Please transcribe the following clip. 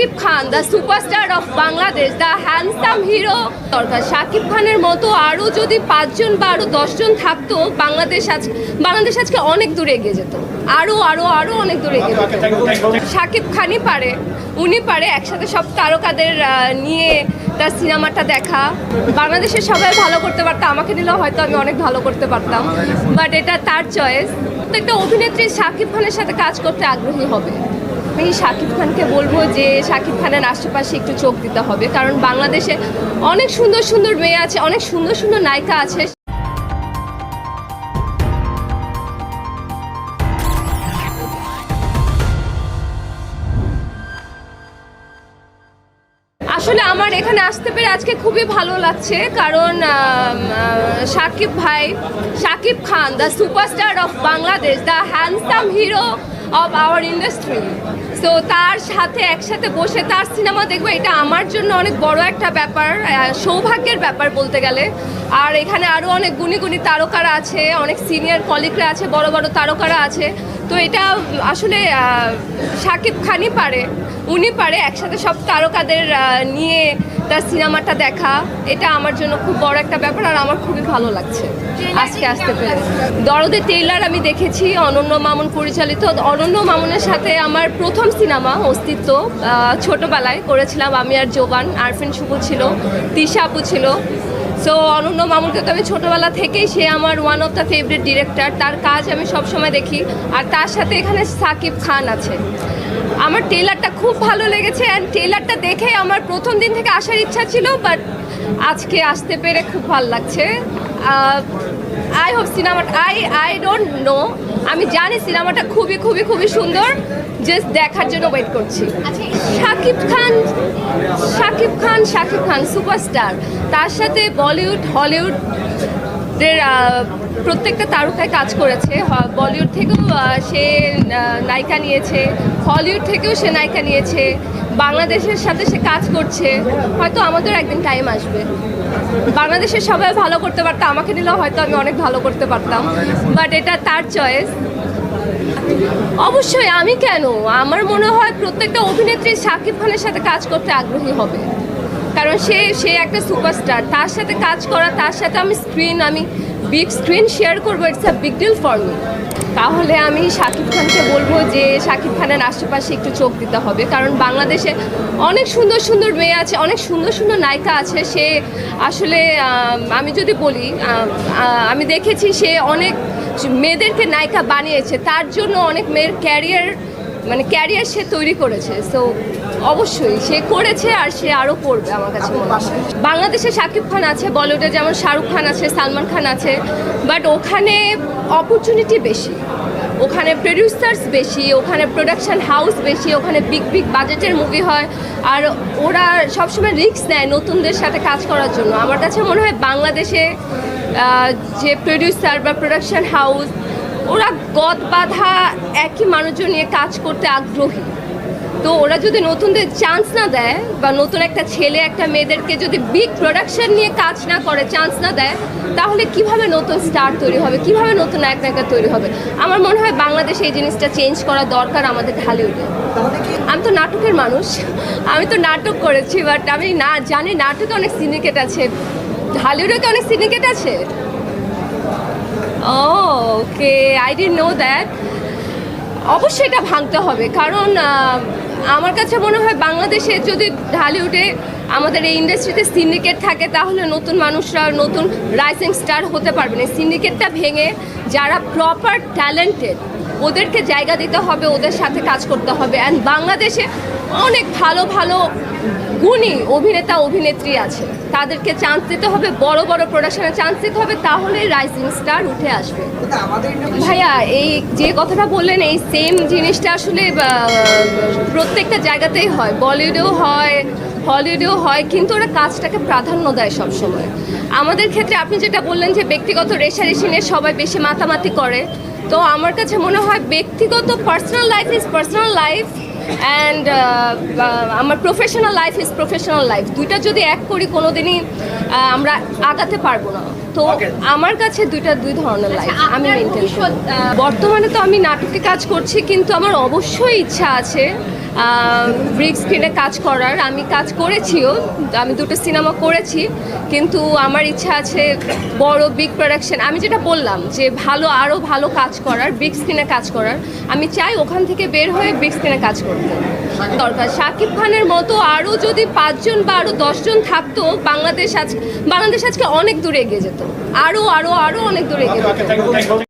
Shakib Khan the superstar of Bangladesh the handsome hero দরকার শাকিব খানের মতো আরও যদি পাঁচজন বা আরও দশজন থাকতো, বাংলাদেশ আজ, বাংলাদেশ আজকে অনেক দূরে এগিয়ে যেত। আরও আরও আরও অনেক দূরে এগিয়ে যেত। শাকিব খানই পারে, উনি পারে একসাথে সব তারকাদের নিয়ে তার সিনেমাটা দেখা। বাংলাদেশের সবাই ভালো করতে পারতো, আমাকে নিলেও হয়তো আমি অনেক ভালো করতে পারতাম। বাট এটা তার চয়েস প্রত্যেকটা অভিনেত্রী শাকিব খানের সাথে কাজ করতে আগ্রহী হবে। আমি শাকিব খানকে বলব যে শাকিব খানের আশেপাশে একটু চোখ দিতে হবে। কারণ বাংলাদেশে অনেক সুন্দর সুন্দর মেয়ে আছে, অনেক সুন্দর সুন্দর নায়িকা আছে। আসলে আমার এখানে আসতে পেরে আজকে খুবই ভালো লাগছে, কারণ শাকিব ভাই, Shakib Khan the superstar of Bangladesh the handsome hero of our industry so তার সাথে একসাথে বসে তার সিনেমা দেখব, এটা আমার জন্য অনেক বড় একটা ব্যাপার সৌভাগ্যের ব্যাপার বলতে গেলে। আর এখানে আরও অনেক গুণী গুণী তারকারা আছে, অনেক সিনিয়র কলিগরা আছে, বড় বড় তারকারা আছে। তো এটা আসলে শাকিব খানই পারে। উনি পারে একসাথে সব তারকাদের নিয়ে তার সিনেমাটা দেখা। এটা আমার জন্য খুব বড় একটা ব্যাপার আর আমার খুবই ভালো লাগছে। আজকে আসতে পেরে দরদে টেইলার আমি দেখেছি অনন্য মামুন পরিচালিত। অনন্য মামুনের সাথে আমার প্রথম সিনেমা অস্তিত্ব ছোটবেলায় করেছিলাম আমি আর জোবান। আরফিন শুভ ছিল তিশা আপু ছিল। সো অনন্য মামুনকে তো আমি ছোটোবেলা থেকেই সে আমার one of the favourite director তার কাজ আমি সবসময় দেখি। আর তার সাথে এখানে সাকিব খান আছে। আমার টেলারটা খুব ভালো লেগেছে অ্যান্ড টেলারটা দেখে আমার প্রথম দিন থেকে আসার ইচ্ছা ছিল বাট আজকে আসতে পেরে খুব ভালো লাগছে। আই হোপ সিনেমাটা আই আই ডোন্ট নো আমি জানি সিনেমাটা খুবই খুবই খুবই সুন্দর। জাস্ট দেখার জন্য ওয়েট করছি। শাকিব খান শাকিব খান শাকিব খান সুপারস্টার তার সাথে বলিউড হলিউডের প্রত্যেকটা তারকায় কাজ করেছে। বলিউড থেকেও সে নায়িকা নিয়েছে। হলিউড থেকেও সে নায়িকা নিয়েছে। বাংলাদেশের সাথে সে কাজ করছে। হয়তো আমাদের একদিন টাইম আসবে। বাংলাদেশের সবাই ভালো করতে পারতো, আমাকে নিলেও হয়তো আমি অনেক ভালো করতে পারতাম। বাট এটা তার চয়েস অবশ্যই আমি কেন? আমার মনে হয় প্রত্যেকটা অভিনেত্রী শাকিব খানের সাথে কাজ করতে আগ্রহী হবে। কারণ সে সে একটা সুপারস্টার তার সাথে কাজ করা, তার সাথে আমি স্ক্রিন আমি বিগ স্ক্রিন শেয়ার করব it's a big deal for me তাহলে আমি শাকিব খানকে বলব যে, শাকিব খানের আশেপাশে একটু চোখ দিতে হবে। কারণ বাংলাদেশে অনেক সুন্দর সুন্দর মেয়ে আছে, অনেক সুন্দর সুন্দর নায়িকা আছে। সে আসলে, আমি যদি বলি, আমি দেখেছি সে অনেক মেয়েদেরকে নায়িকা বানিয়েছে। তার জন্য অনেক মেয়ের ক্যারিয়ার মানে ক্যারিয়ার সে তৈরি করেছে সো অবশ্যই সে করেছে আর সে আরও করবে আমার কাছে মনে হয়। বাংলাদেশে শাকিব খান আছে, বলিউডে যেমন শাহরুখ খান আছে, সালমান খান আছে বাট ওখানে অপরচুনিটি বেশি। ওখানে প্রডিউসার্স বেশি, ওখানে প্রোডাকশান হাউস বেশি, ওখানে বিগ বিগ বাজেটের মুভি হয়, আর ওরা সবসময় রিস্ক নেয় নতুনদের সাথে কাজ করার জন্য। আমার কাছে মনে হয় বাংলাদেশে যে প্রডিউসার বা প্রোডাকশান হাউস ওরা গদ বাঁধা একই মানুষজন নিয়ে কাজ করতে আগ্রহী। তো ওরা যদি নতুনদের চান্স না দেয় বা নতুন একটা ছেলে, একটা মেয়েদেরকে যদি বিগ প্রোডাকশন নিয়ে কাজ না করে চান্স না দেয়, তাহলে কীভাবে নতুন স্টার তৈরি হবে? কীভাবে নতুন নায়ক নায়িকা তৈরি হবে? আমার মনে হয় বাংলাদেশে এই জিনিসটা চেঞ্জ করা দরকার আমাদের ঢালিউডে। আমি তো নাটকের মানুষ। আমি তো নাটক করেছি বাট আমি না জানি নাটকে অনেক সিন্ডিকেট আছে। ঢালিউডে কি অনেক সিন্ডিকেট আছে? Okay I do know that অবশ্যই এটা ভাঙতে হবে। কারণ আমার কাছে মনে হয় বাংলাদেশে যদি ঢালিউডে আমাদের এই ইন্ডাস্ট্রিতে সিন্ডিকেট থাকে, তাহলে নতুন মানুষরা, নতুন রাইজিং স্টার হতে পারবে না। সিন্ডিকেটটা ভেঙে যারা প্রপার ট্যালেন্টেড ওদেরকে জায়গা দিতে হবে, ওদের সাথে কাজ করতে হবে। অ্যান্ড বাংলাদেশে অনেক ভালো ভালো গুণী অভিনেতা অভিনেত্রী আছে। তাদেরকে চান্স দিতে হবে বড় বড় প্রোডাকশনে চান্স দিতে হবে তাহলেই রাইজিং স্টার উঠে আসবে। ভাইয়া এই যে কথাটা বললেন এই সেম জিনিসটা আসলে প্রত্যেকটা জায়গাতেই হয়। বলিউডেও হয় হলিউডেও হয় কিন্তু ওরা কাজটাকে প্রাধান্য দেয় সবসময়। আমাদের ক্ষেত্রে আপনি যেটা বললেন যে ব্যক্তিগত রেশারেশি নিয়ে সবাই বেশি মাতামাতি করে তো আমার কাছে মনে হয় ব্যক্তিগত personal life is personal life and আমার professional life is professional life দুইটা যদি এক করি, কোনোদিনই আমরা আগাতে পারব না। তো আমার কাছে দুইটা দুই ধরনের লাইফ আমি মেনটেন বর্তমানে তো আমি নাটকে কাজ করছি কিন্তু আমার অবশ্যই ইচ্ছা আছে ব্রিক স্ক্রিনে কাজ করার। আমি কাজ করেছিও আমি দুটো সিনেমা করেছি কিন্তু আমার ইচ্ছা আছে বড় বিগ প্রোডাকশন আমি যেটা বললাম যে ভালো আরও ভালো কাজ করার বিগ স্ক্রিনে কাজ করার। আমি চাই ওখান থেকে বের হয়ে বিগ স্ক্রিনে কাজ করতে। দরকার। শাকিব খানের মতো আরও যদি পাঁচজন বা আরও দশজন থাকতো বাংলাদেশ আজ বাংলাদেশ আজকে অনেক দূরে এগিয়ে যেত। আরও আরও আরও অনেক দূরে